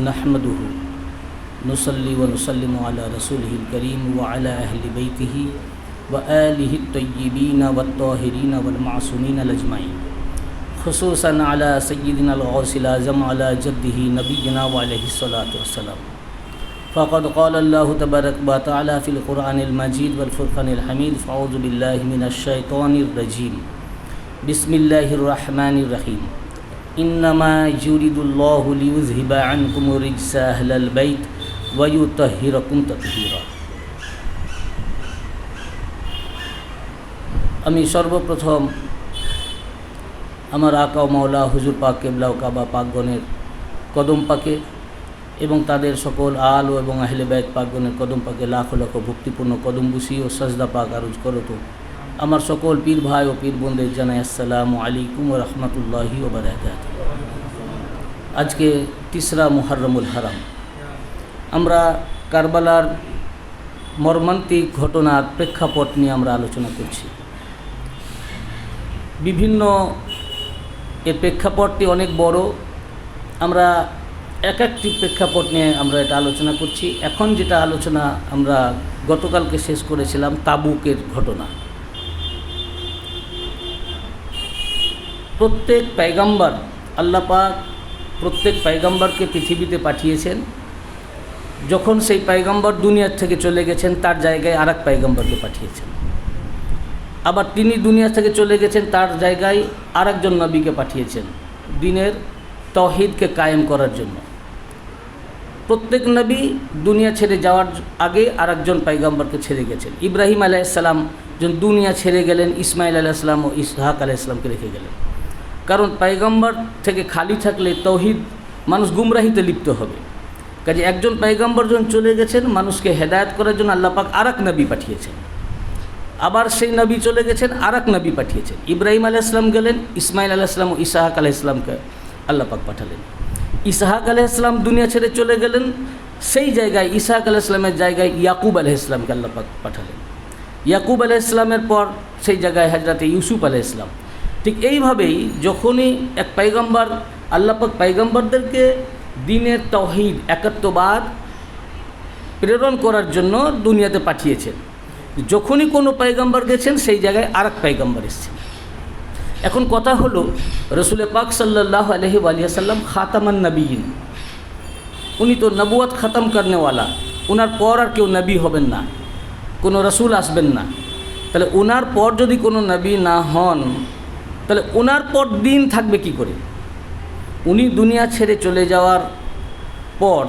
نحمده نصلي ونسلم على رسوله الكريم وعلى أهل بيته وآله الطيبين والطاهرين والمعصومين الأجمعين خصوصا على سيدنا الغوث الأعظم على جده نبينا وعليه الصلاة والسلام. فقد قال الله تبارك وتعالى في القرآن المجيد والفرقان الحميد فأعوذ بالله من الشيطان الرجيم. بسم الله الرحمن الرحيم. ইন্নামা ইউরিদুল্লাহুলিউজ হিবা আনকুমুর ইকসা আহলাল বাইত ওয়াইউ তহিরকুম তহিরা আমি সর্বপ্রথম আমার আকা মাওলা হুজুর পাক কেবলাও কাবা পাকগণের কদম পাকে এবং তাদের সকল আল এবং আহলে ব্যয় পাকগণের কদম পাকে লাখ লাখ ভক্তিপূর্ণ কদম বুসি ও সাজদা পাক আরজ করত আমার সকল পীর ভাই ও পীর বোনদের জানাই আসসালামু আলাইকুম ও রহমতুল্লাহি ওবরাকাত আজকে তিসরা মুহাররমুল হারাম। আমরা কারবালার মর্মান্তিক ঘটনার প্রেক্ষাপট নিয়ে আমরা আলোচনা করছি। বিভিন্ন এর প্রেক্ষাপটটি অনেক বড়। আমরা এক একটি প্রেক্ষাপট নিয়ে আমরা এটা আলোচনা করছি। এখন যেটা আলোচনা আমরা গতকালকে শেষ করেছিলাম তাবুকের ঘটনা। প্রত্যেক পাইগাম্বার আল্লাপাক প্রত্যেক পাইগাম্বারকে পৃথিবীতে পাঠিয়েছেন। যখন সেই পাইগাম্বার দুনিয়ার থেকে চলে গেছেন, তার জায়গায় আর এক পাইগাম্বারকে পাঠিয়েছেন। আবার তিনি দুনিয়া থেকে চলে গেছেন, তার জায়গায় আর একজন নবীকে পাঠিয়েছেন দিনের তহিদকে কায়েম করার জন্য। প্রত্যেক নবী দুনিয়া ছেড়ে যাওয়ার আগে আর একজন পাইগাম্বরকে ছেড়ে গেছেন। ইব্রাহিম আলাইসাল্লাম যখন দুনিয়া ছেড়ে গেলেন, ইসমাইল আলাইসাল্লাম ও ইসহাক আলাইসাল্লামকে রেখে গেলেন। কারণ পাইগাম্বর থেকে খালি থাকলে তৌহিদ মানুষ গুমরাহিতে লিপ্ত হবে। কাজে একজন পাইগাম্বর যখন চলে গেছেন, মানুষকে হেদায়ত করার জন্য আল্লাপাক আর এক নবী পাঠিয়েছেন। আবার সেই নবী চলে গেছেন আর এক নবী পাঠিয়েছেন। ইব্রাহিম আলাইসলাম গেলেন ইসমাইল আলাইসলাম ও ইসাহাক আলাইসলামকে আল্লাপাক পাঠালেন। ইসাহাক আলাইসলাম দুনিয়া ছেড়ে চলে গেলেন, সেই জায়গায়, ইসাহাক আলাইসলামের জায়গায় ইয়াকুব আলাইসলামকে আল্লাপাক পাঠালেন। ইয়াকুব আলাইসলামের পর সেই জায়গায় হাজরাতে ইউসুফ আলাইসলাম ঠিক এইভাবেই যখনই এক পাইগম্বর আল্লাপাক পাইগম্বরদেরকে দিনের তহিদ একাত্মবাদ প্রেরণ করার জন্য দুনিয়াতে পাঠিয়েছেন। যখনই কোনো পাইগম্বর গেছেন, সেই জায়গায় আর এক পাইগম্বর এসছেন এখন কথা হলো রসুলে পাক সাল্লাহ আলহি আলিয়াসাল্লাম খাতামান নবীন। উনি তো নবুয়াত খাতাম করনেওয়ালা। ওনার পর আর কেউ নবী হবেন না। কোনো রসুল আসবেন না। তাহলে ওনার পর যদি কোনো নবী না হন তাহলে ওনার পর দিন থাকবে কি করে? উনি দুনিয়া ছেড়ে চলে যাওয়ার পর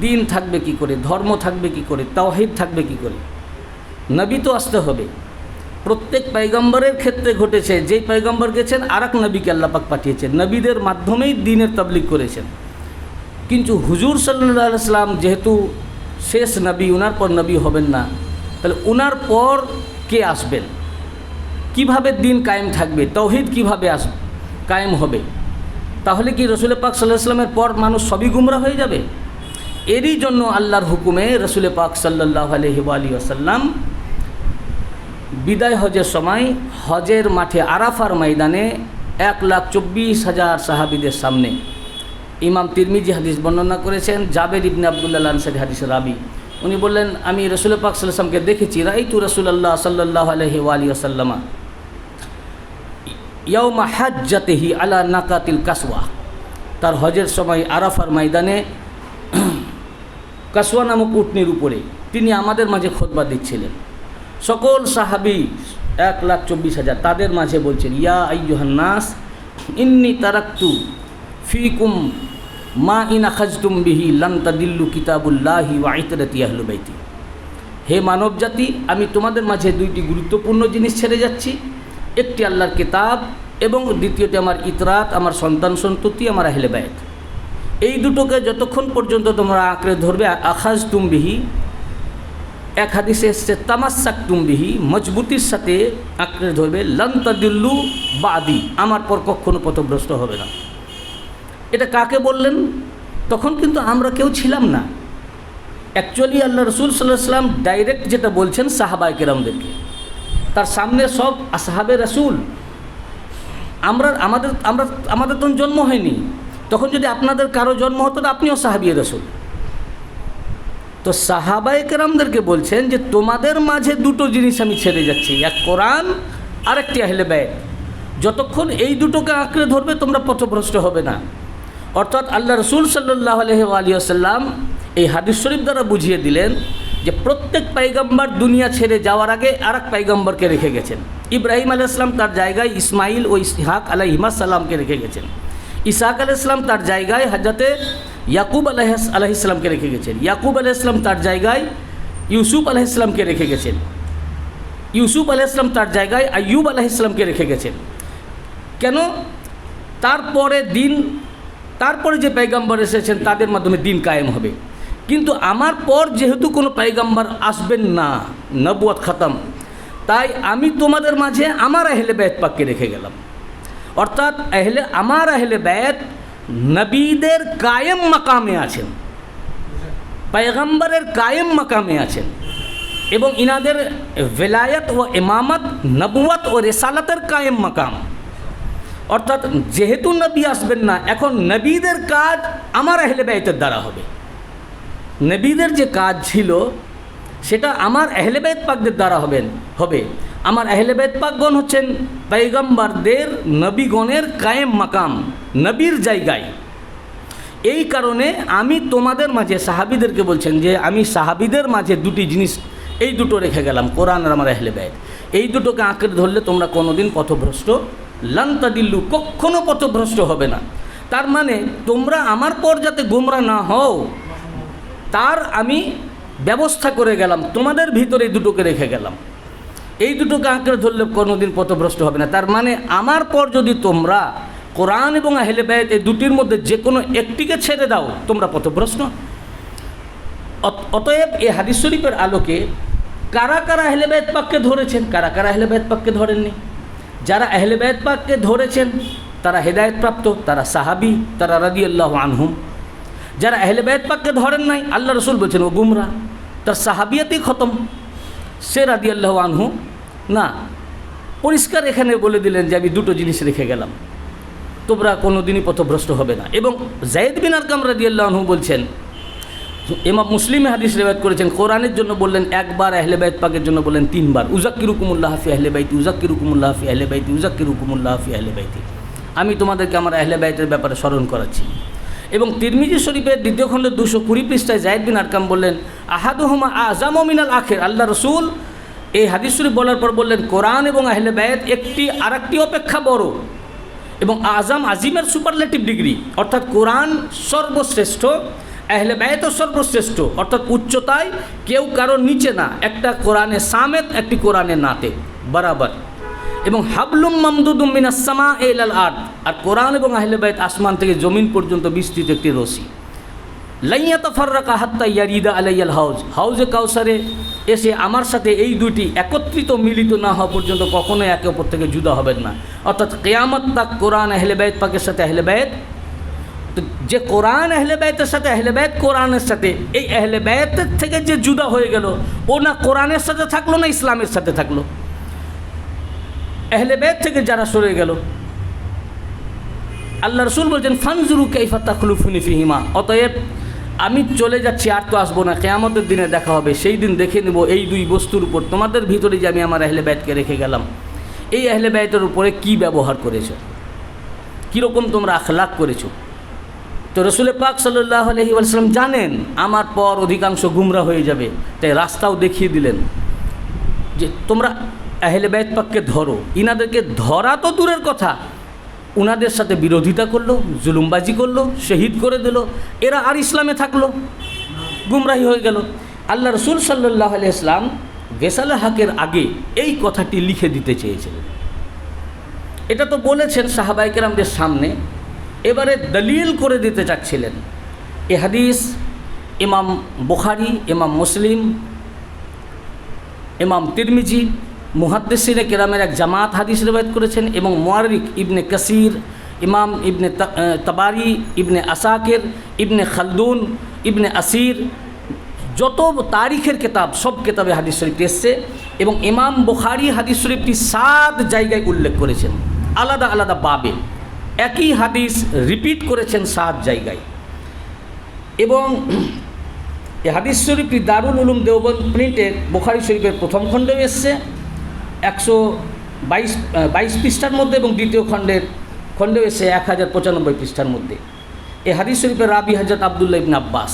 দিন থাকবে কি করে? ধর্ম থাকবে কি করে? তাওহিদ থাকবে কি করে? নবী তো আসতে হবে। প্রত্যেক পাইগম্বরের ক্ষেত্রে ঘটেছে, যেই পাইগম্বর গেছেন আর এক নবীকে আল্লাপাক পাঠিয়েছেন। নবীদের মাধ্যমেই দিনের তবলিক করেছেন। কিন্তু হুজুর সাল্লাহ সাল্লাম যেহেতু শেষ নবী ওনার পর নবী হবেন না, তাহলে ওনার পর কে আসবেন? কীভাবে দিন কায়েম থাকবে, তৌহিদ কীভাবে আস, কায়েম হবে? তাহলে কি রসুল পাক সাল্লাহ পর মানুষ সবই গুমরা হয়ে যাবে? এরই জন্য আল্লাহর হুকুমে রসুল পাক সাল্লাহ আলহি আলী আসাল্লাম বিদায় হজের সময় হজের মাঠে আরাফার ময়দানে এক লাখ চব্বিশ হাজার সাহাবিদের সামনে। ইমাম তিরমিজি হাদিস বর্ণনা করেছেন, জাবের ইবনে আবদুল্লাহ আনসারি হাদিসের রাবি। উনি বললেন, আমি রসুল পাক সাল্লামকে দেখেছি রাইতু রসুল্লাহ সাল্লাহ আলহি আলী আসাল্লামা ইয়ৌমা হাজ্জাতেহি আলা নাকাতিল কাসওয়া। তার হজের সময় আরাফার ময়দানে কাসওয়া নামক উটনির উপরে তিনি আমাদের মাঝে খোদবা দিচ্ছিলেন। সকল সাহাবি এক লাখ চব্বিশ হাজার, তাদের মাঝে বলছেন, ইয়া আইয়ুহান্নাস ইন্নি তারাক্তু ফিকুম মা ইন আখাজতুম বিহি লান্তা দিল্লু কিতাবুল্লাহি ওয়াইতরাতি আহলুবাইতি হে মানব জাতি, আমি তোমাদের মাঝে দুইটি গুরুত্বপূর্ণ জিনিস ছেড়ে যাচ্ছি। একটি আল্লাহর কিতাব এবং দ্বিতীয়টি আমার ইতরাত, আমার সন্তান সন্ততি, আমার আহলে ব্যয় এই দুটোকে যতক্ষণ পর্যন্ত তোমরা আঁকড়ে ধরবে আখাজ তুমবিহি এক হাদিসে এসছে তামাসাক তুমবিহি মজবুতির সাথে আঁকড়ে ধরবে লন্তাদিল্লু বাদি, আমার পর কখনো পথভ্রষ্ট হবে না। এটা কাকে বললেন? তখন কিন্তু আমরা কেউ ছিলাম না। অ্যাকচুয়ালি আল্লাহ রসুল সাল্লাহ সাল্লাম ডাইরেক্ট যেটা বলছেন সাহাবাই কেরামদেরকে। তার সামনে সব আসহাবে রসুল। আমরা, আমাদের আমরা, আমাদের তো জন্ম হয়নি। তখন যদি আপনাদের কারও জন্ম হতো তো আপনিও সাহাবি রসুল। তো সাহাবাই কেরামদেরকে বলছেন যে তোমাদের মাঝে দুটো জিনিস আমি ছেড়ে যাচ্ছি। এক কোরআন আর একটি আহলে ব্যয় যতক্ষণ এই দুটোকে আঁকড়ে ধরবে তোমরা পথভ্রষ্ট হবে না। অর্থাৎ আল্লাহ রসুল সাল্লাহ আলহ আলিয়াল্লাম এই হাদিস শরীফ দ্বারা বুঝিয়ে দিলেন যে প্রত্যেক পাইগাম্বার দুনিয়া ছেড়ে যাওয়ার আগে আর এক পাইগাম্বরকে রেখে গেছেন। ইব্রাহিম আলাইসলাম তার জায়গায় ইসমাইল ও ইসহাক আলাইহিমা সাল্লামকে রেখে গেছেন। ইসাহাক আলাইসলাম তার জায়গায় হাজরতে ইয়াকুব আলাহ আলাইসলামকে রেখে গেছেন। ইয়াকুব আলাইসলাম তার জায়গায়, ইউসুফ আলাইসলামকে রেখে গেছেন। ইউসুফ আলাইসলাম তার জায়গায় আইয়ুব আলাইসলামকে রেখে গেছেন। কেন? তারপরে দিন তারপরে যে পাইগাম্বার এসেছেন, তাদের মাধ্যমে দিন কায়েম হবে। কিন্তু আমার পর যেহেতু কোনো পাইগাম্বার আসবেন না নবুয়াত খতম। তাই আমি তোমাদের মাঝে আমার আহলে ব্যয় পাককে রেখে গেলাম। অর্থাৎ আহলে, আমার আহলে ব্যয় নবীদের কায়েম মাকামে আছেন। পায়গাম্বারের কায়েম মাকামে আছেন। এবং ইনাদের ভেলায়ত ও ইমামত, নবুয়াত ও রেসালাতের কায়েম মাকাম। অর্থাৎ যেহেতু নবী আসবেন না, এখন নবীদের কাজ আমার আহলে ব্যয়তের দ্বারা হবে। নবীদের যে কাজ ছিল, সেটা আমার আহলেবায়ত পাকদের দ্বারা হবেন, হবে। আমার আহলেবায়ত পাকগণ হচ্ছেন পাইগম্বারদের নবীগণের কায়েম মাকাম, নবীর জায়গায়। এই কারণে আমি তোমাদের মাঝে, সাহাবিদেরকে বলছেন যে, আমি সাহাবিদের মাঝে দুটি জিনিস, এই দুটো রেখে গেলাম, কোরআন আর আমার আহলেবায়ত এই দুটোকে আঁকড়ে ধরলে তোমরা কোনোদিন পথভ্রষ্ট লান্তাদিল্লু কখনো পথভ্রষ্ট হবে না। তার মানে তোমরা আমার পর যাতে গোমরা না হও, তার আমি ব্যবস্থা করে গেলাম, তোমাদের ভিতরে এই দুটোকে রেখে গেলাম। এই দুটোকে আঁকড়ে ধরলে কোনোদিন পথভ্রষ্ট হবে না। তার মানে আমার পর যদি তোমরা কোরআন এবং আহলে ব্যয় এই দুটির মধ্যে যে কোনো একটিকে ছেড়ে দাও, তোমরা পথভ্রষ্ট। অত- অতএব এই হাদিস শরীফের আলোকে কারা কারা আহলে বেদ পাককে ধরেছেন? কারা কারা আহলে বেদ পাককে ধরেননি? যারা আহলে বেদ পাককে ধরেছেন, তারা হেদায়তপ্রাপ্ত তারা সাহাবি, তারা রাদি আল্লাহ আনহুম। যারা আহলে বেদ পাককে ধরেন নাই, আল্লাহ রসুল বলছেন, ও গুমরা, তার সাহাবিয়াতেই খতম। সে রাদি আল্লাহ আনহু, না, পরিষ্কার এখানে বলে দিলেন যে আমি দুটো জিনিস রেখে গেলাম। তোমরা কোনো দিনই পথভ্রষ্ট হবে না। এবং জায়দ বিন আরকাম রাদি আল্লাহ আনহু বলছেন এমা মুসলিম হাদিস রেবায়ত করেছেন, কোরআনের জন্য বললেন, একবার আহলে বাইত পাকের জন্য বললেন তিনবার। উজাক্কির হুকুমুল্লাহ হাফি আহলে বাইতি উজাক্কির হুকুমুল্লাহ হাফি আহলে বাইতি উজাক্কির হুকুমুল্লাহ হাফি আহলে বাইতি। আমি তোমাদেরকে আমার আহলে বাইতের ব্যাপারে স্মরণ করাচ্ছি। এবং তিরমিজি শরীফের দ্বিতীয় খণ্ডের দুশো কুড়ি পৃষ্ঠায় জায়দ বিন আরকাম বললেন, আহাদুহুমা আজাম মিনাল আখের, আল্লাহ রসুল এই হাদিস শরীফ বলার পর বললেন, কোরআন এবং আহলে একটি আরেকটি অপেক্ষা বড়। এবং আজাম আজিমের সুপারলেটিভ ডিগ্রি অর্থাৎ কোরআন সর্বশ্রেষ্ঠ। আহলে ব্যয়ত সর্বশ্রেষ্ঠ। অর্থাৎ উচ্চতায় কেউ কারোর নিচে না। একটা কোরআনে সামেত একটি কোরআনে নাতে বরাবর। এবং হাবলুম মামদুদুম মিনাসমা এল আল আর্ট আর কোরআন এবং আহলে ব্যয়ত আসমান থেকে জমিন পর্যন্ত বিস্তৃত একটি রশি। লাইয়া তফাররাকা হাত্তা ইয়ারিদা আলাইয়াল হাউজ। হাউজে কাউসারে এসে আমার সাথে এই দুটি একত্রিত মিলিত না হওয়া পর্যন্ত কখনোই একে অপর থেকে জুদা হবেন না। অর্থাৎ কেয়ামত তাক কোরআন আহলে পাকের সাথে আহলে যে কোরআন আহলে বাইতের সাথে, আহলে বাইত কোরআনের সাথে, এই আহলে বাইতের থেকে যে জুদা হয়ে গেল, ও না কোরআনের সাথে থাকল, না ইসলামের সাথে থাকল? আহলে বাইত থেকে যারা সরে গেল, আল্লাহ রসুল বলছেন, ফানজুরু কাইফা তাখলুফুনি ফিহিমা। অতএব আমি চলে যাচ্ছি, আর তো আসব না, কেয়ামতের দিনে দেখা হবে। সেই দিন দেখে নেব, এই দুই বস্তুর উপর তোমাদের ভিতরে যে আমি আমার আহলে ব্যাতকে রেখে গেলাম। এই আহলে ব্যাতের উপরে কি ব্যবহার করেছ? কীরকম তোমরা আখলাক করেছ? তো রসুল পাক সাল্লাহ আলহি জানেন, আমার পর অধিকাংশ গুমরা হয়ে যাবে। তাই রাস্তাও দেখিয়ে দিলেন যে তোমরা আহলে বাইত পাককে ধরো। ইনাদেরকে ধরা তো দূরের কথা। উনাদের সাথে বিরোধিতা করল, জুলুমবাজি করল, শহীদ করে দিল, এরা আর ইসলামে থাকল। গুমরাহি হয়ে গেল। আল্লাহ রসুল সাল্লাহ আলি ইসলাম গেসালা হাকের আগে এই কথাটি লিখে দিতে চেয়েছিলেন। এটা তো বলেছেন সাহাবাইকেরামদের সামনে এবারে দলিল করে দিতে চাচ্ছিলেন। এ হাদিস ইমাম বুখারি, ইমাম মুসলিম, ইমাম তিরমিজি, মুহাদ্দিসিনে কেরামের এক জামাত হাদিস রেবায়ত করেছেন এবং মোয়ারিক ইবনে কাসির, ইমাম ইবনে তাবারি, ইবনে আসাকের, ইবনে খালদুন, ইবনে আসির, যত তারিখের কেতাব সব কেতাবে হাদিস শরীফটি এসছে এবং ইমাম বুখারি হাদিস শরীফটি সাত জায়গায় উল্লেখ করেছেন। আলাদা আলাদা বাবে। একই হাদিস রিপিট করেছেন সাত জায়গায়। এবং এই হাদিস শরীফটি দারুল উলুম দেওবন্দ প্রিন্টের বোখারি শরীফের প্রথম খণ্ডেও এসছে, একশো বাইশ বাইশ পৃষ্ঠার মধ্যে এবং দ্বিতীয় খণ্ডের খণ্ডেও এসছে এক হাজার পঁচানব্বই পৃষ্ঠার মধ্যে। এ হাদিস শরীফের রাবি হাজরত আবদুল্লাহ ইবিন আব্বাস,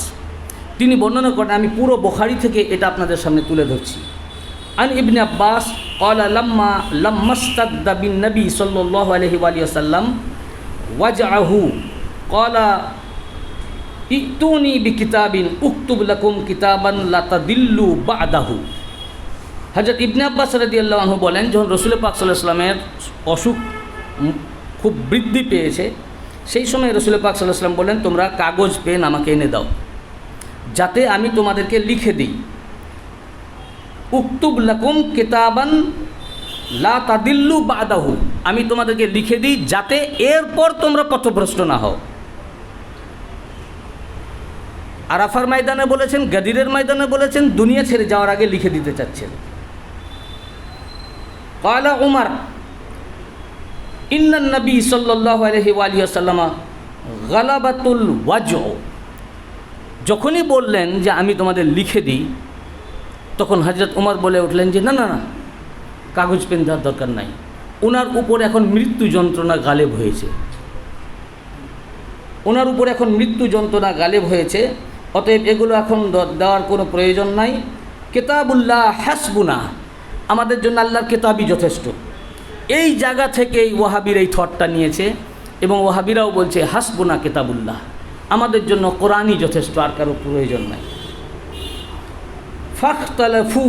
তিনি বর্ণনা করেন, আমি পুরো বোখারি থেকে এটা আপনাদের সামনে তুলে ধরছি। আন ইবনে আব্বাস কলা লম্মা লম্মাস্তাদ্দা বিন নবী সাল্লাহ আলহি আলিয়া সাল্লাম ওয়াজাহু কলা ইতুনি বি কিতাবিন উক্তুব লাকুম কিতাবান লাতা দিল্লু বা আদাহু হাজার ইবনে আব্বাস রাদি আল্লাহু বলেন, যখন রসুল পাক সাল্লাহ অসুখ খুব বৃদ্ধি পেয়েছে, সেই সময় রসুল পাক সাল্লাহ ইসলাম বলেন, তোমরা কাগজ, পেন আমাকে এনে দাও, যাতে আমি তোমাদেরকে লিখে দিই। উক্তুব লাকুম কেতাবান লা তাদিল্লু বাদাহু। আমি তোমাদেরকে লিখে দিই যাতে এরপর তোমরা পথভ্রষ্ট না হও। আরাফার ময়দানে বলেছেন, গাদিরের ময়দানে বলেছেন, দুনিয়া ছেড়ে যাওয়ার আগে লিখে দিতে চাচ্ছেন। কয়লা উমার, ইন্নান নবী সাল্লাহ আলহি আলিয়াসাল্লামা গালাবাতুল ওয়াজ যখনই বললেন যে আমি তোমাদের লিখে দিই, তখন হজরত উমর বলে উঠলেন যে, না না না, কাগজ পেন দেওয়ার দরকার নাই। ওনার উপর এখন মৃত্যু যন্ত্রণা গালেব হয়েছে। ওনার উপর এখন মৃত্যু যন্ত্রণা গালেব হয়েছে, অতএব এগুলো এখন দেওয়ার কোনো প্রয়োজন নাই। কেতাবুল্লাহ হাসবুনা, আমাদের জন্য আল্লাহর কেতাবই যথেষ্ট। এই জায়গা থেকেই ওয়াহাবির এই থটটা নিয়েছে এবং ওয়াহাবিরাও বলছে, হাসবুনা কেতাবুল্লাহ, আমাদের জন্য কোরআনই যথেষ্ট, আর কারও প্রয়োজন নাই। ফাখতালাফু,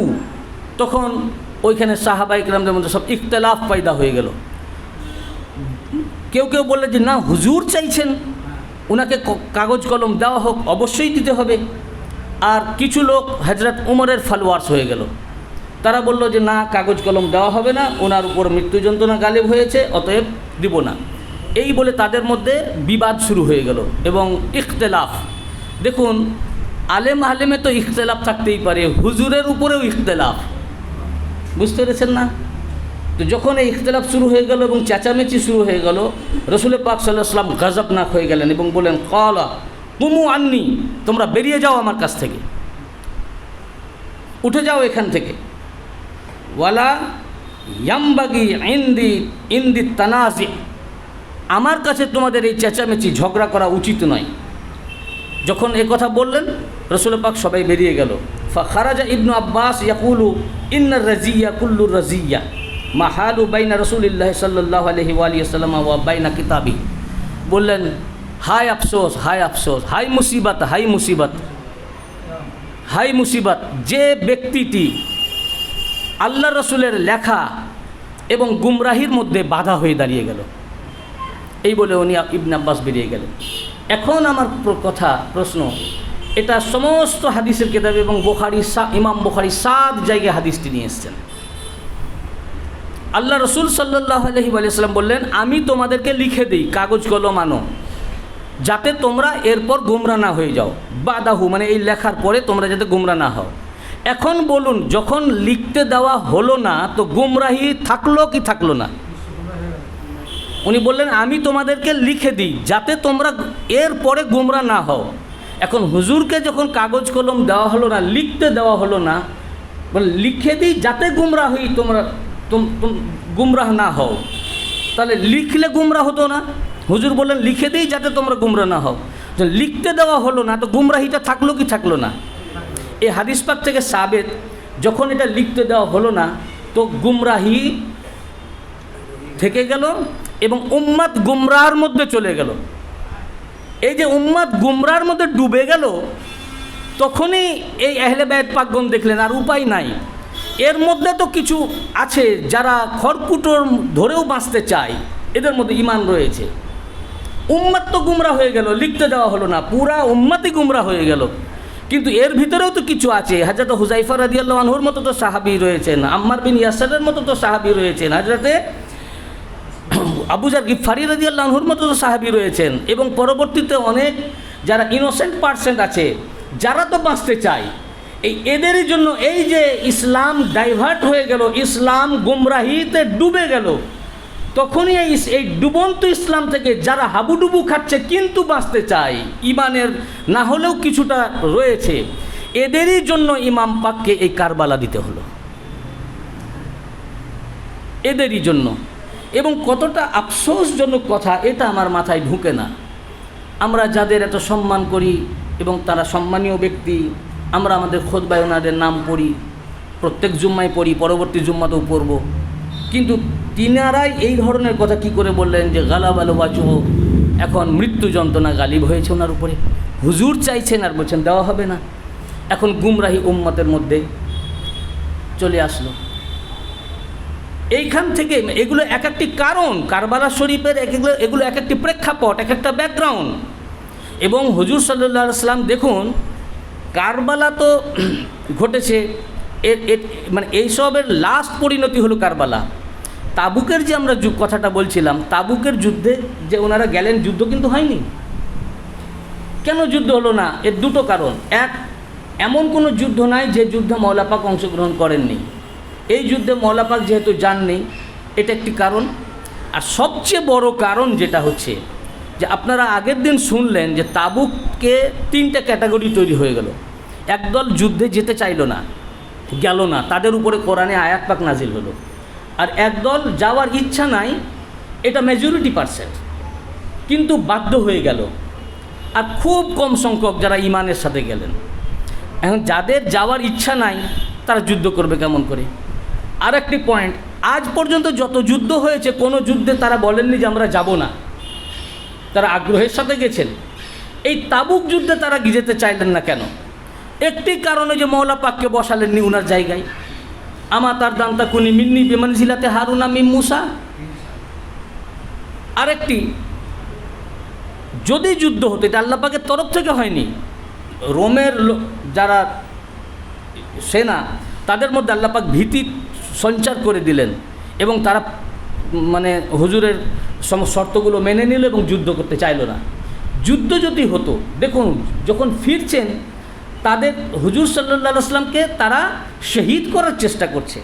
তখন ওইখানে সাহাবা ইকরামদের মধ্যে সব ইখতলাফ পয়দা হয়ে গেল। কেউ কেউ বললে যে, না, হুজুর চাইছেন। ওনাকে কাগজ কলম দেওয়া হোক, অবশ্যই দিতে হবে। আর কিছু লোক হজরত উমরের ফালোয়ার্স হয়ে গেল। তারা বলল যে, না, কাগজ কলম দেওয়া হবে না। ওনার উপর মৃত্যু যন্ত্রণা গালেব হয়েছে, অতএব দিব না। এই বলে তাদের মধ্যে বিবাদ শুরু হয়ে গেল এবং ইখতলাফ। দেখুন আলেম আলেমে তো ইখতলাফ থাকতেই পারে, হুজুরের উপরেও ইখতলাফ। বুঝতে পেরেছেন না? তো যখন এই ইখতলাফ শুরু হয়ে গেল এবং চেঁচামেচি শুরু হয়ে গেল, রসুল পাক সাল্লাহ সাল্লাম গজবনাক হয়ে গেলেন এবং বললেন কলা কুমু আননি, তোমরা বেরিয়ে যাও আমার কাছ থেকে। উঠে যাও এখান থেকে। ওয়ালা ইয়াম্বাগি ইন্দি ইন্দি তানাজি, আমার কাছে তোমাদের এই চেঁচামেচি, ঝগড়া করা উচিত নয়। যখন এ কথা বললেন, রসুল পাক সবাই বেরিয়ে গেল। খারাজা ইবনু আব্বাস ইয়াকুলু ইন্নার রাজিয়া কুল্লু রাজিয়া মাহালু বাইনা রসুলিল্লাহ সাল্লাহ আলহি আলিয়াল্লাম ওয়া বাইনা কিতাবি বললেন, হায় আফসোস হায় আফসোস হাই মুসিবত হাই মুসিবত হাই মুসিবত, যে ব্যক্তিটি আল্লাহ রসুলের লেখা এবং গুমরাহির মধ্যে বাধা হয়ে দাঁড়িয়ে গেল। এই বলে উনি ইবন আব্বাস বেরিয়ে গেলেন। এখন আমার কথা, প্রশ্ন এটা সমস্ত হাদিসের কেতাব এবং বোখারি ইমাম বোখারি সাত জায়গায় হাদিসটি নিয়ে এসছেন। আল্লাহ রসুল সাল্লাহ আলহি আলিয়াল্লাম বললেন, আমি তোমাদেরকে লিখে দিই, কাগজ কলম আনো, যাতে তোমরা এরপর গুমরা না হয়ে যাও। বাদাহু মানে এই লেখার পরে তোমরা যাতে গুমরা না হও। এখন বলুন, যখন লিখতে দেওয়া হলো না, তো গুমরাহি থাকল কি থাকল না? উনি বললেন, আমি তোমাদেরকে লিখে দিই, যাতে তোমরা এর পরে গুমরা না হও। এখন হুজুরকে যখন কাগজ কলম দেওয়া হলো না, লিখতে দেওয়া হলো না, বলে লিখে দিই, যাতে গুমরা হই, তোমরা তুম- তুম- গুমরাহ না হও। তাহলে লিখলে গুমরা হতো না। হুজুর বললেন, লিখে দিই, যাতে তোমরা গুমরা না হও। লিখতে দেওয়া হলো না, তো গুমরাহিটা থাকল কি থাকল না? এই হাদিস পাক থেকে সাবেত, যখন এটা লিখতে দেওয়া হলো না, তো গুমরাহি থেকে গেল এবং উম্মাদ গুমরার মধ্যে চলে গেল। এই যে উম্মাদ গুমরার মধ্যে ডুবে গেল, তখনই এই আহলে বায়ত পাকগণ দেখলেন, আর উপায় নাই। এর মধ্যে তো কিছু আছে যারা খড়কুটোর ধরেও বাঁচতে চায়, এদের মধ্যে ইমান রয়েছে। উম্মাদ তো গুমরা হয়ে গেল, লিখতে দেওয়া হলো না, পুরা উম্মাতই গুমরা হয়ে গেল। কিন্তু এর ভিতরেও তো কিছু আছে হাজরত হুজাইফা রাদিয়াল্লাহু আনহুর মতো তো সাহাবি রয়েছেন, আম্মার বিন ইয়াসারের মতো তো সাহাবি রয়েছেন হাজরতে আবুজার গিফারি রাজি আল্লাহর মতো সাহাবি রয়েছেন এবং পরবর্তীতে অনেক যারা ইনোসেন্ট পার্সেন্ট আছে, যারা তো বাঁচতে চায়, এই এদেরই জন্য এই যে ইসলাম ডাইভার্ট হয়ে গেল, ইসলাম গুমরাহিতে ডুবে গেল, তখনই এই এই ডুবন্ত ইসলাম থেকে যারা হাবুডুবু খাচ্ছে কিন্তু বাঁচতে চায়, ইমানের না হলেও কিছুটা রয়েছে, এদেরই জন্য ইমাম পাককে এই কারবালা দিতে হলো। এদেরই জন্য। এবং কতটা আফসোসজনক কথা এটা আমার মাথায় ঢুকে না। আমরা যাদের এত সম্মান করি এবং তারা সম্মানীয় ব্যক্তি, আমরা আমাদের খোদবায় ওনাদের নাম পড়ি, প্রত্যেক জুম্মায় পড়ি, পরবর্তী জুম্মাতেও পড়ব। কিন্তু তিনারাই এই ধরনের কথা কি করে বললেন যে, গালাব আলো বাচু এখন মৃত্যু যন্ত্রণা গালিব হয়েছে ওনার উপরে। হুজুর চাইছেন আর বলছেন, দেওয়া হবে না। এখন গুমরাহি উম্মতের মধ্যে চলে আসলো। এইখান থেকে এগুলো এক একটি কারণ, কারবালা শরীফের এগুলো এগুলো এক একটি প্রেক্ষাপট, এক একটা ব্যাকগ্রাউন্ড। এবং হুজুর সাল্লাহ সাল্লাম দেখুন, কারবালা তো ঘটেছে মানে এইসবের লাস্ট পরিণতি হলো কারবালা। তাবুকের যে আমরা যু- কথাটা বলছিলাম, তাবুকের যুদ্ধে যে ওনারা গেলেন, যুদ্ধ কিন্তু হয়নি। কেন যুদ্ধ হলো না? এর দুটো কারণ। এক, এমন কোনো যুদ্ধ নাই যে যুদ্ধে মৌলাপাক অংশগ্রহণ করেননি। এই যুদ্ধে মৌলাপাক যেহেতু যাননি, এটা একটি কারণ। আর সবচেয়ে বড় কারণ যেটা হচ্ছে যে আপনারা আগের দিন শুনলেন যে তাবুককে তিনটা ক্যাটাগরি তৈরি হয়ে গেল। একদল যুদ্ধে যেতে চাইলো না, গেল না, তাদের উপরে কোরআনে আয়াত পাক নাজিল হলো। আর একদল যাওয়ার ইচ্ছা নাই, এটা মেজরিটি পার্সেন্ট কিন্তু বাধ্য হয়ে গেল। আর খুব কম সংখ্যক যারা ইমানের সাথে গেলেন। এখন যাদের যাওয়ার ইচ্ছা নাই, তারা যুদ্ধ করবে কেমন করে? আর একটি পয়েন্ট আজ পর্যন্ত যত যুদ্ধ হয়েছে, কোনো যুদ্ধে তারা বলেননি যে আমরা যাব না। তারা আগ্রহের সাথে গেছেন। এই তাবুক যুদ্ধে তারা যেতে চাইলেন না কেন? একটি কারণে যে মৌলা পাককে বসালেননি উনার জায়গায়। আমা তার দান্তা কুনি মিন্নি বিমান জিলাতে হারুনা মিম মুসা। আরেকটি, যদি যুদ্ধ হতো, এটা আল্লাহ পাকের তরফ থেকে হয়নি। রোমের যারা সেনা, তাদের মধ্যে আল্লাপাক ভীতি সঞ্চার করে দিলেন এবং তারা মানে হুজুরের সম, শর্তগুলো মেনে নিল এবং যুদ্ধ করতে চাইলো না। যুদ্ধ যদি হতো, দেখুন, যখন ফিরছেন, তাদের হুজুর সাল্লাহ আসলামকে তারা শহীদ করার চেষ্টা করছে।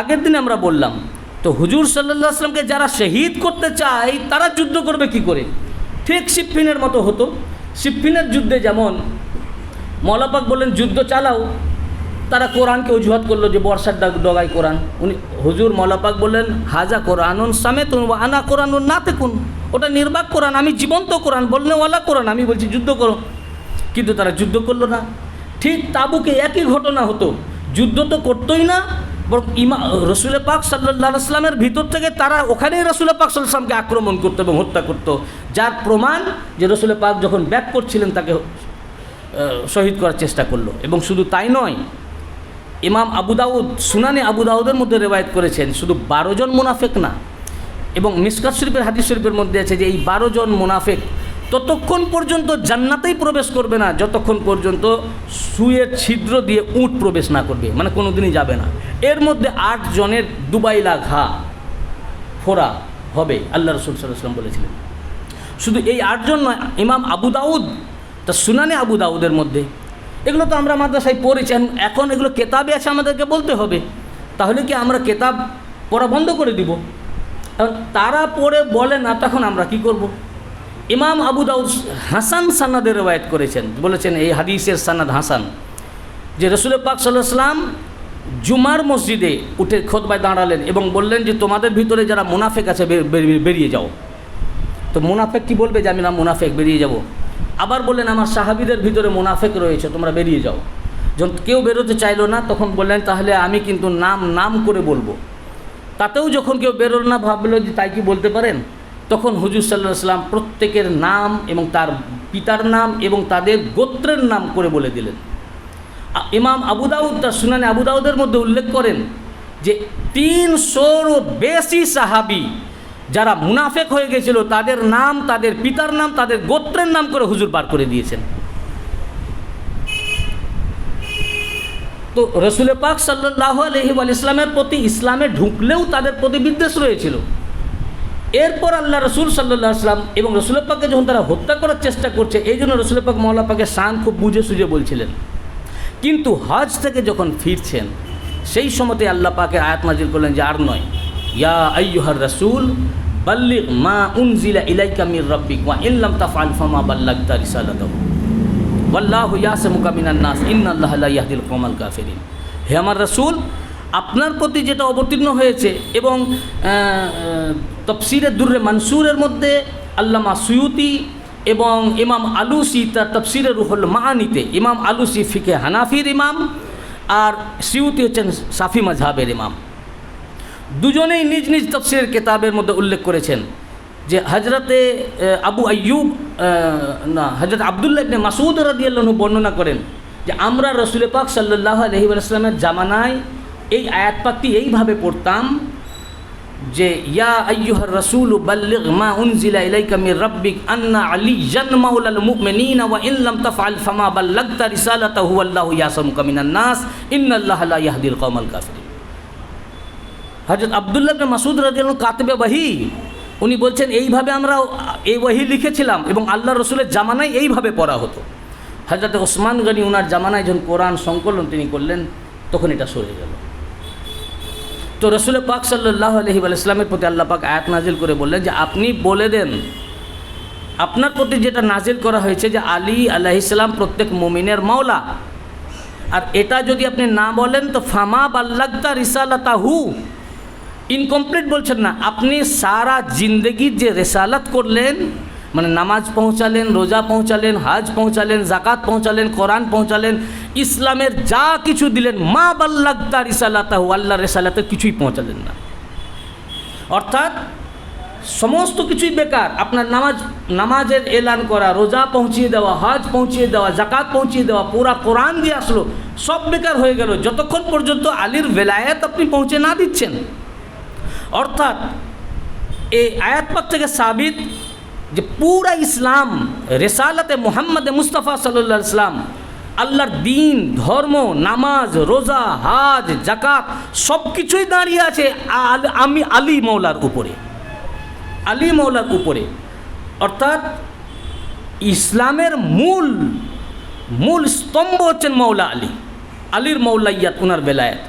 আগের দিন আমরা বললাম, তো হুজুর সাল্লাহ আসলামকে যারা শহীদ করতে চায়, তারা যুদ্ধ করবে কি করে? ঠিক সিপ্পিনের মতো হতো। সিপ্পিনের যুদ্ধে যেমন মৌলাপাক বললেন, যুদ্ধ চালাও। তারা কোরআনকে অজুহাত করল যে বর্ষার ডগায় কোরআন। উনি হুজুর মৌলাপাক বললেন, হাজা কোরআনুন সামেত আনা কোরআনুন না তেকুন ওটা নির্বাক কোরআন, আমি জীবন্ত কোরআন, বললে ওয়ালা কোরআন, আমি বলছি যুদ্ধ করো। কিন্তু তারা যুদ্ধ করল না। ঠিক তাবুকে একই ঘটনা হতো। যুদ্ধ তো করতোই না, বরং ইমা রসুল পাক সাল্লাহ আসলামের ভিতর থেকে তারা ওখানেই রসুল পাক সাল্লামকে আক্রমণ করতো এবং হত্যা করতো। যার প্রমাণ যে রসুল পাক যখন ব্যাক করছিলেন তাকে শহীদ করার চেষ্টা করল। এবং শুধু তাই নয় ইমাম আবু দাউদ সুনানি আবু দাউদের মধ্যে রেবায়ত করেছেন, শুধু বারো জন মুনাফেক না, এবং মিসকাত শরীফের, হাদিস শরীফের মধ্যে আছে যে এই বারো জন মুনাফেক ততক্ষণ পর্যন্ত জান্নাতেই প্রবেশ করবে না, যতক্ষণ পর্যন্ত সুয়ের ছিদ্র দিয়ে উঁট প্রবেশ না করবে মানে কোনো দিনই যাবে না। এর মধ্যে আট জনের দুবাইলা ঘা ফোরা হবে, আল্লাহ রসুল সাল্লাম বলেছিলেন। শুধু এই আটজন নয়, ইমাম আবু দাউদ, তা সুনানে আবু দাউদের মধ্যে এগুলো তো আমরা মাদ্রাসায় পড়েছি। এখন- এগুলো কেতাবে আছে আমাদেরকে বলতে হবে। তাহলে কি আমরা কেতাব পড়া বন্ধ করে দিব? তারা পড়ে বলে না, তখন আমরা কি করব। ইমাম আবু দাউদ হাসান সান্নাদের রেওয়ায়ত করেছেন। বলেছেন এই হাদিসের সান্নাদ হাসান যে রসুল পাক সাল্লাহ সাল্লাম জুমার মসজিদে উঠে খোদবায় দাঁড়ালেন এবং বললেন যে, তোমাদের ভিতরে যারা মুনাফেক আছে বেরিয়ে যাও। তো মুনাফেক কি বলবে যে, আমি না মুনাফেক, বেরিয়ে যাব? আবার বললেন, আমার সাহাবিদের ভিতরে মুনাফেক রয়েছে, তোমরা বেরিয়ে যাও। যখন কেউ বেরোতে চাইলো না, তখন বললেন, তাহলে আমি কিন্তু নাম নাম করে বলব। তাতেও যখন কেউ বেরোল না, ভাবলো যে তাই কি বলতে পারেন? তখন হুজুর সাল্লাহ সাল্লাম প্রত্যেকের নাম এবং তার পিতার নাম এবং তাদের গোত্রের নাম করে বলে দিলেন। ইমাম আবু দাউদ তার সুনানে আবু দাউদের মধ্যে উল্লেখ করেন যে, তিনশোরও বেশি সাহাবি যারা মুনাফেক হয়ে গেছিল, তাদের নাম, তাদের পিতার নাম, তাদের গোত্রের নাম করে হুজুর বার করে দিয়েছেন। তো রসুল পাক সাল্লাহ আলহি ইসলামের প্রতি ইসলামে ঢুকলেও তাদের প্রতি বিদ্বেষ রয়েছিল। এরপর আল্লাহ রসুল সাল্লাহ আসলাম এবং রসুল পাককে যখন তারা হত্যা করার চেষ্টা করছে, এই জন্য রসুল পাক মৌলা পাকের শান খুব বুঝে সুঝে বলছিলেন। কিন্তু হজ থেকে যখন ফিরছেন, সেই সময়তে আল্লাহ পাকে আয়াত নাজির করলেন যে আর নয়। ইয়া আইয়ুহার মা ওয়া আমার রাসূল, আপনার প্রতি যেটা অবতীর্ণ হয়েছে এবং তফসিরে দুর্রে মানসুরের মধ্যে আল্লামা সুয়ুতি এবং ইমাম আলুসি তার তফসিরে রুহুল মাহানিতে, ইমাম আলুসি ফিকে হানাফির ইমাম, আর সিউতি হচ্ছেন সাফি মাজহাবের ইমাম। দুজনেই নিজ নিজ তফসিরের কেতাবের মধ্যে উল্লেখ করেছেন যে হজরতে আবু আয়ুব না হজরত আবদুল্লাহ ইবনে মাসুদ রাদিয়াল্লাহু বর্ণনা করেন যে আমরা রসুল পাক সাল্লাহ আলহি আসলামের জামানায় এই আয়াত পাকটি এইভাবে পড়তাম যে, ইয়া আইয়ুহার রসুল বাল্লিগ মা উনজিলা ইলাইকা মির রাব্বিক আন্না আলিয়ান মাওলাল মুমিনিনা ওয়া ইন লাম তাফআল ফামা বাল্লাগতা রিসালাতাহু আল্লাহু ইয়াসামুকা মিনান নাস ইন্নাল্লাহা লা ইয়াহদিল কওমাল কাফিরিন। হযরত আবদুল্লাহ মাসউদ রাদিয়াল্লাহু কাতবে ওয়াহি। উনি বলছেন, এইভাবে আমরা এই ওয়াহি লিখেছিলাম এবং আল্লাহ রসুলের জামানায় এইভাবে পড়া হতো। হজরত ওসমান গনি ওনার জামানায় যখন কোরআন সংকলন তিনি করলেন, তখন এটা সরে গেল। তো রসুল পাক সাল্লাহ আলহি আলাইসলামের প্রতি আল্লাহ পাক আয়াত নাজিল করে বললেন যে, আপনি বলে দেন, আপনার প্রতি যেটা নাজিল করা হয়েছে যে, আলী আলাইসালাম প্রত্যেক মুমিনের মাওলা। আর এটা যদি আপনি না বলেন, তো ফামা বাল্লাগতা রিসালাতাহু। ইনকমপ্লিট বলছেন না। আপনি সারা জিন্দগির যে রেসালাত করলেন মানে নামাজ পৌঁছালেন, রোজা পৌঁছালেন, হাজ পৌঁছালেন জাকাত পৌঁছালেন, কোরআন পৌঁছালেন, ইসলামের যা কিছু দিলেন, মা বাল্লাগতা রিসালাতাহু, আল্লাহ রেসালাতে কিছুই পৌঁছালেন না। অর্থাৎ সমস্ত কিছুই বেকার। আপনার নামাজ, নামাজের এলান করা, রোজা পৌঁছিয়ে দেওয়া, হজ পৌঁছিয়ে দেওয়া জাকাত পৌঁছিয়ে দেওয়া, পুরা কোরআন দিয়ে আসলো, সব বেকার হয়ে গেল। যতক্ষণ পর্যন্ত আলীর বেলায়াত আপনি পৌঁছে না দিচ্ছেন। অর্থাৎ এই আয়াতপাক থেকে সাবিত যে পুরা ইসলাম, রেসালাতে মোহাম্মদ মুস্তফা সাল্লা ইসলাম আল্লাহর দিন, ধর্ম, নামাজ, রোজা, হাজ জাকাত সব কিছুই দাঁড়িয়ে আছে আমি আলী মৌলার উপরে। আলী মৌলার উপরে। অর্থাৎ ইসলামের মূল মূল স্তম্ভ হচ্ছেন মৌলা আলী। আলীর মৌলাইয়াত ওনার বেলায়াত।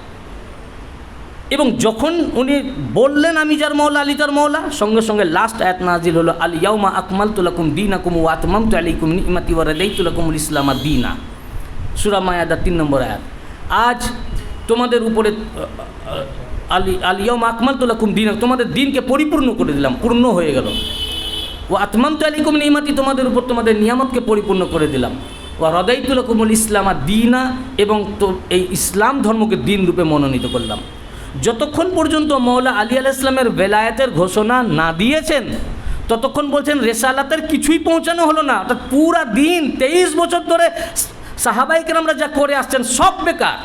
এবং যখন উনি বললেন আমি যার মৌলা আলী তার মৌলা সঙ্গে সঙ্গে লাস্ট আয়াত নাজিল হলো, আল ইয়াউমা আকমাল তুলাকুম দিন আকুম ও আতমাম তু আলাইকুম নিমাতি ওয়ারাদাই তুলাকুমুল ইসলামা দিনা। সুরা মায়াদা তিন নম্বর আয়াত। আজ তোমাদের উপরে আলি, আল ইয়াউমা আকমাল তুলাকুম দিন, তোমাদের দিনকে পরিপূর্ণ করে দিলাম, পূর্ণ হয়ে গেল। ও আতমাম তু আলাইকুম নিমাতি, তোমাদের উপর তোমাদের নিয়ামতকে পরিপূর্ণ করে দিলাম। ও হৃদয় তুলাকুমুল ইসলামা দিনা, এবং তো, এই ইসলাম ধর্মকে দিন রূপে মনোনীত করলাম। যতক্ষণ পর্যন্ত মৌলা আলী আল ইসলামের বেলায়েতের ঘোষণা না দিয়েছেন, ততক্ষণ বলছেন রেসালাতের কিছুই পৌঁছানো হলো না। অর্থাৎ পুরা দিন, তেইশ বছর ধরে সাহাবাইকে আমরা যা করে আসছেন সব বেকার।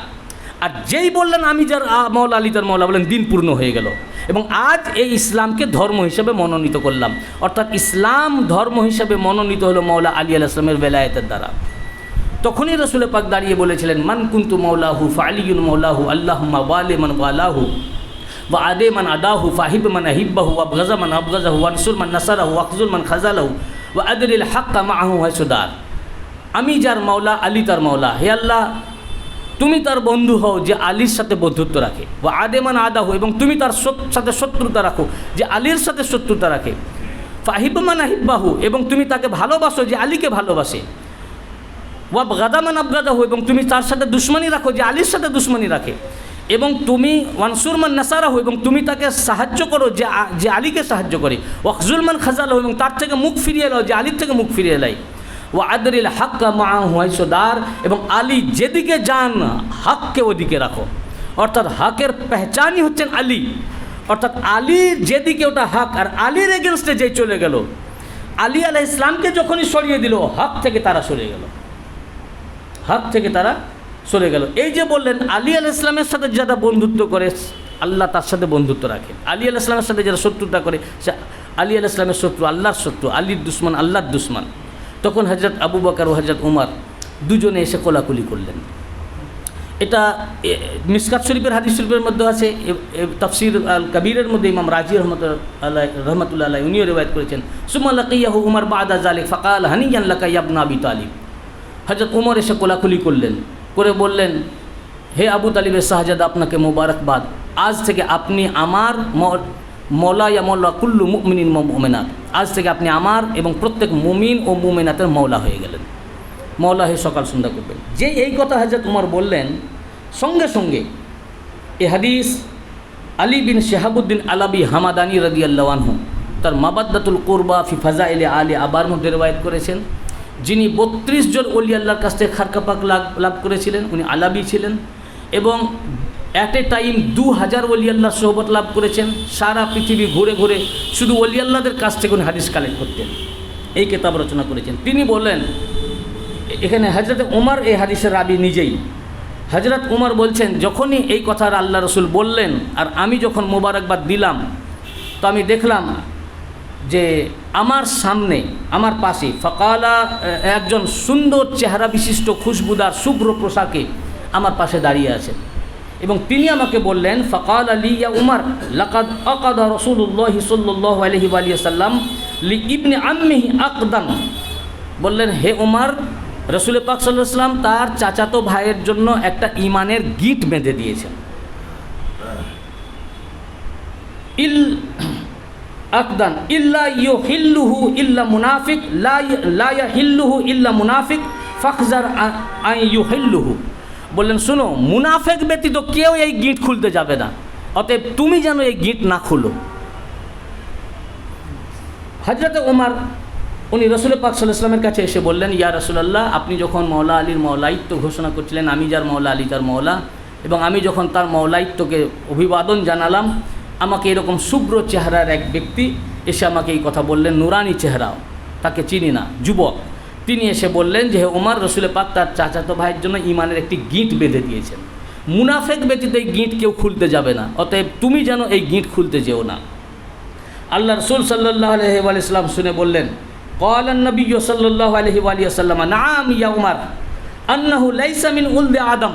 আর যেই বললেন, আমি যার মৌলা আলী তার মৌলা বলেন, দিন পূর্ণ হয়ে গেল। এবং আজ এই ইসলামকে ধর্ম হিসেবে মনোনীত করলাম। অর্থাৎ ইসলাম ধর্ম হিসেবে মনোনীত হলো মৌলা আলী আল ইসলামের বেলায়েতের দ্বারা। তখনই রসুল পাক দাঁড়িয়ে বলেছিলেন, মান কুন্তু মৌলাহু ফালিউন মৌলাহু আল্লাহ ওয়ালে মান ওয়ালাহু বা আদে মান আদাহু ফাহিব মান আহিব্বাহু আবগাজা মান আবগাজাহু ওয়ানসুর মান নাসারাহু ওয়াকজুল মান খাজালাহু, ওয়া আদরিল হাক্কা মাহু হাসুদার আমি যার মাওলা, আলী তার মাওলা, হে আল্লাহ, তুমি তার বন্ধু হও যে আলীর সাথে বন্ধুত্ব রাখে বা আদে আদেমান আদাহু, এবং তুমি তার সাথে শত্রুতা রাখো, যে আলীর সাথে শত্রুতা রাখে। ফাহিব ফাহিবমান আহিব্বাহু এবং তুমি তাকে ভালোবাসো যে আলীকে ভালোবাসে। ওয়াব গাদামান আবগাদাহু এবং তুমি তার সাথে দুশ্মনী রাখো, যে আলীর সাথে দুশ্মনী রাখে। এবং তুমি ওয়ানসুরমান নাসারাহু এবং তুমি তাকে সাহায্য করো, যে যে আলীকে সাহায্য করে। ওয়াকজুলমান খাজালাহু এবং তার থেকে মুখ ফিরিয়ে লাও যে আলীর থেকে মুখ ফিরিয়ে এলাই ও আদরিল হাক্কা মা হুয়াইসোদার এবং আলী যেদিকে যান, হাককে ওদিকে রাখো। অর্থাৎ হাকের পেহচানই হচ্ছেন আলী। অর্থাৎ আলীর যেদিকে ওটা হাক, আর আলীর এগেনস্টে যে চলে গেল। আলী আলাহ ইসলামকে যখনই সরিয়ে দিল, হক থেকে তারা সরে গেল। হাত থেকে তারা চলে গেল। এই যে বললেন, আলী আল ইসলামের সাথে যারা বন্ধুত্ব করে, আল্লাহ তার সাথে বন্ধুত্ব রাখে। আলী আল ইসলামের সাথে যারা শত্রুতা করে, সে আলী আল ইসলামের শত্রু আল্লাহর শত্রু, আলীর দুশ্মন আল্লাহর দুশ্মন। তখন হজরত আবু বকর ও হজরত উমার দুজনে এসে কোলাকুলি করলেন। এটা মিসকাত শরীফের হাদিস শরীফের মধ্যে আছে তফসির আল কবিরের মধ্যে ইমাম রাজি রহমত আল্লাহ রহমতুল্লাহ উনিও রেবায়ত করেছেন। সুমাল্লাকিয়াহু উমর বাদা জালিক ফকাল হানিয়ান লাকা ইয়াবনা আবি তালিব। হজরত উমর এসে কোলাকুলি করলেন, করে বললেন, হে আবু তালিবের শাহজাদ, আপনাকে মোবারকবাদ। আজ থেকে আপনি আমার মৌলা ইয়া মৌলা কুল্লু মুমিনিন মোমেনাত। আজ থেকে আপনি আমার এবং প্রত্যেক মুমিন ও মুমিনাতের মৌলা হয়ে গেলেন। মৌলা হয়ে সকাল সন্ধ্যা করবেন। যে এই কথা হাজরত উমর বললেন, সঙ্গে সঙ্গে এ হাদিস আলী বিন শেহাবুদ্দিন আলাবি হামাদানি রদি আল্লাহানহু তার মাবাদ্দাতুল কোরবা ফি ফাজা এলে আলী আবার মধ্যে রেওয়ায়ত করেছেন। যিনি বত্রিশ জন অলি আল্লাহর কাছ থেকে খারকাপাক লাভ লাভ করেছিলেন, উনি আলাবি ছিলেন। এবং অ্যাট এ টাইম দু হাজার অলি আল্লাহর সোহবত লাভ করেছেন। সারা পৃথিবী ঘুরে ঘুরে শুধু অলি আল্লাহদের কাছ থেকে উনি হাদিস কালেক্ট করতেন। এই কেতাব রচনা করেছেন। তিনি বললেন এখানে হজরত উমর এই হাদিসের রাবি নিজেই। হজরত উমর বলছেন, যখনই এই কথা আল্লাহ রসুল বললেন, আর আমি যখন মোবারকবাদ দিলাম, তো আমি দেখলাম যে আমার সামনে, আমার পাশে, ফকালা একজন সুন্দর চেহারা বিশিষ্ট খুশবুদার শুভ্র পোশাকে আমার পাশে দাঁড়িয়ে আছেন। এবং তিনি আমাকে বললেন, ফকাল আলী ইয়া উমর, লাকাদ আকাদা রসুল্লাহ সাল্লাহ আলহি আলিয়াল্লাম লি ইবনে আম্মিহি আকদাম। বললেন, হে উমার, রসুল পাক সাল্লাহ সাল্লাম তার চাচাতো ভাইয়ের জন্য একটা ইমানের গিট বেঁধে দিয়েছেন। ইল আকদান ইল্লা ইউ হিল্লুহু ইল্লা মুনাফিক, লা ই- লা ইয়া হিল্লুহু ইল্লা মুনাফিক, ফাখজার আই ইউ হিল্লুহু বললেন, শোনো, মুনাফেক ব্যতীত কেউ এই গিট খুলতে যাবে না। অতএব তুমি যেন এই গিট না খুলো। হজরত ওমর, উনি রসুল পাক সাল্লামের কাছে এসে বললেন, ইয়া রসুলাল্লাহ, আপনি যখন মৌলা আলীর মৌলায়িত্ব ঘোষণা করছিলেন, আমি যার মৌলা আলী তার মৌলা এবং আমি যখন তার মৌলায়িত্বকে অভিবাদন জানালাম আমাকে এরকম শুভ্র চেহারার এক ব্যক্তি এসে আমাকে এই কথা বললেন, নুরানি চেহারাও তাকে চিনি না, যুবক। তিনি এসে বললেন যে ওমার রসুলে পাক তার চাচাতো ভাইয়ের জন্য ইমানের একটি গিঁট বেঁধে দিয়েছেন। মুনাফেক ব্যতীত এই গিঁট কেউ খুলতে যাবে না, অতএব তুমি যেন এই গিঁট খুলতে যেও না। আল্লাহ রসুল সাল্লাহ আলহিউলাম শুনে বললেন কলানবী সাল্লাহ আলহি আলিয়াল্লাম নাম ইয়া উমার, আন্নাহু লাইসামিন উলদে আদম।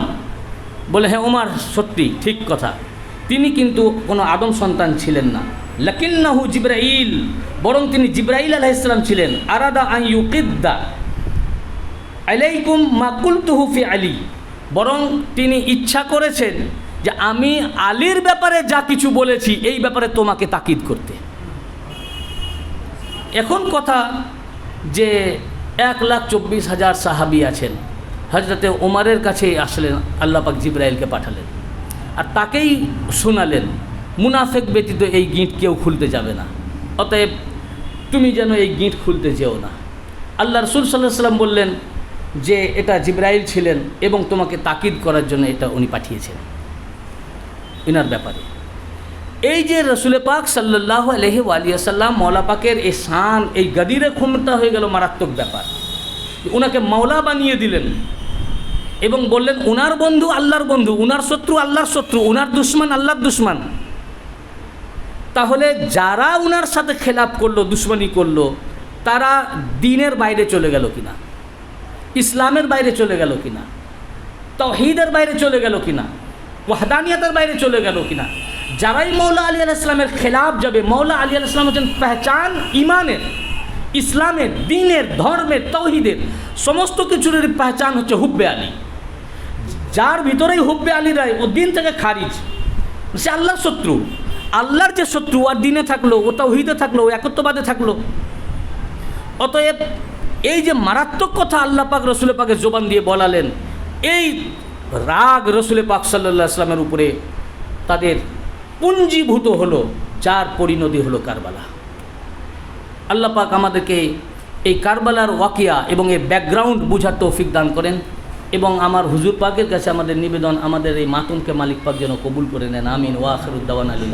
বলে হ্যাঁ ওমার সত্যি, ঠিক কথা। তিনি কিন্তু কোনো আদম সন্তান ছিলেন না। লাকিন্নাহু জিব্রাইল, বরং তিনি জিব্রাইল আলাইহিসসালাম ছিলেন। আরাদা আন ইউকিদ্দা আলাইকুম মাকুলতুহু ফি আলী, বরং তিনি ইচ্ছা করেছেন যে আমি আলীর ব্যাপারে যা কিছু বলেছি, এই ব্যাপারে তোমাকে তাকিদ করতে। এখন কথা যে এক লাখ চব্বিশ হাজার সাহাবি আছেন হজরতে ওমারের কাছে আসলেন, আল্লাহ পাক জিব্রাইলকে পাঠালেন। আর তাকেই শোনালেন, মুনাফেক ব্যতীত এই গিঁট কেউ খুলতে যাবে না। অতএব তুমি যেন এই গিঁট খুলতে যেও না। আল্লাহ রসুল সাল্লাহ সাল্লাম বললেন যে, এটা জিব্রাইল ছিলেন এবং তোমাকে তাকিদ করার জন্য এটা উনি পাঠিয়েছেন। ইনার ব্যাপারে। এই যে রসুল পাক সাল্লাহ আলহি আলিয়াসাল্লাম মৌলা পাকের এই শান, এই গদিরে ক্ষমতা হয়ে গেল মারাত্মক ব্যাপার। ওনাকে মাওলা বানিয়ে দিলেন। এবং বললেন, উনার বন্ধু আল্লাহর বন্ধু, উনার শত্রু আল্লাহর শত্রু, উনার দুশ্মন আল্লাহর দুশ্মন। তাহলে যারা উনার সাথে খেলাপ করল, দুশ্মনী করল, তারা দিনের বাইরে চলে গেল কিনা? ইসলামের বাইরে চলে গেল কিনা? তহিদের বাইরে চলে গেল কিনা? ওয়াহদানিয়াতের বাইরে চলে গেল কিনা? যারাই মৌলা আলী আলাইসলামের খেলাফ যাবে, মৌলা আলী আলাইসলাম হচ্ছেন পেহচান ইমানের, ইসলামের, দিনের, ধর্মের তৌহিদের সমস্ত কিছুর পেহচান হচ্ছে হুব্বে আলী। যার ভিতরেই হুব্বে আলী রায়, ও দিন থেকে খারিজ। সে আল্লাহর শত্রু। আল্লাহর যে শত্রু আর দিনে থাকল, ও তৌহিদে থাকল, ও একত্ববাদে থাকল। অতএব এই যে মারাত্মক কথা আল্লাহ পাক রসুল পাকের জোবান দিয়ে বলালেন, এই রাগ রসুল পাক সাল্লাহ আসলামের উপরে তাদের পুঞ্জীভূত হলো, যার পরিণতি হলো কারবালা। আল্লাহ পাক আমাদেরকে এই কারবালার ওয়াকিয়া এবং এই ব্যাকগ্রাউন্ড বুঝার তৌফিক দান করেন। এবং আমার হুজুর পাকের কাছে আমাদের নিবেদন, আমাদের এই মাতুমকে মালিক পাক যেন কবুল করে নেন, আমিন। ওয়াখরুদ্দাওয়ান আলী